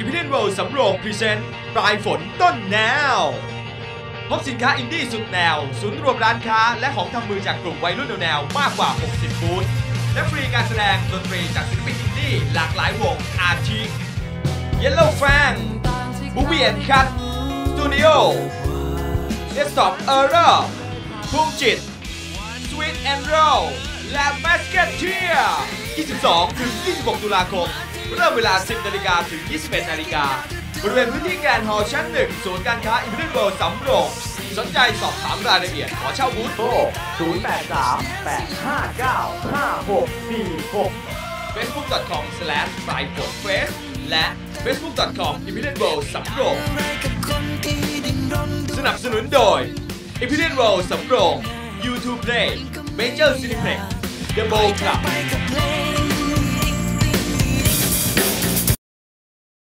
Imperial World สำโรงพรีเซนต์ปลายฝนต้นแนว พบสินค้าอินดี้สุดแนว ศูนย์รวมร้านค้า และของทำมือจากกลุ่มวัยรุ่นแนวๆมากกว่า 60 บูธและฟรีการแสดงดนตรีจากศิลปินอินดี้หลากหลายวงอาทิ Yellow Fang Movie and Cut Studio Desktop Error ภูมิจิต Sweet and Roll และ Musketeer 22ถึง26 ตุลาคม เริ่มเวลา 10 นาฬิกาถึง 21 นาฬิกาบริเวณพื้นที่แกนฮอล์ชั้น 1 ศูนย์การค้าอิมพีเรียลเวิลด์สำโรง สนใจสอบถามรายละเอียดขอเช่าบูธโทร083 859 5646 facebook.com slash f r i p o r t f a c e และ facebook.com imperial world สำโรง สนับสนุนโดย imperial world สำโรง YouTube Play Major Cineplex The Bowl Club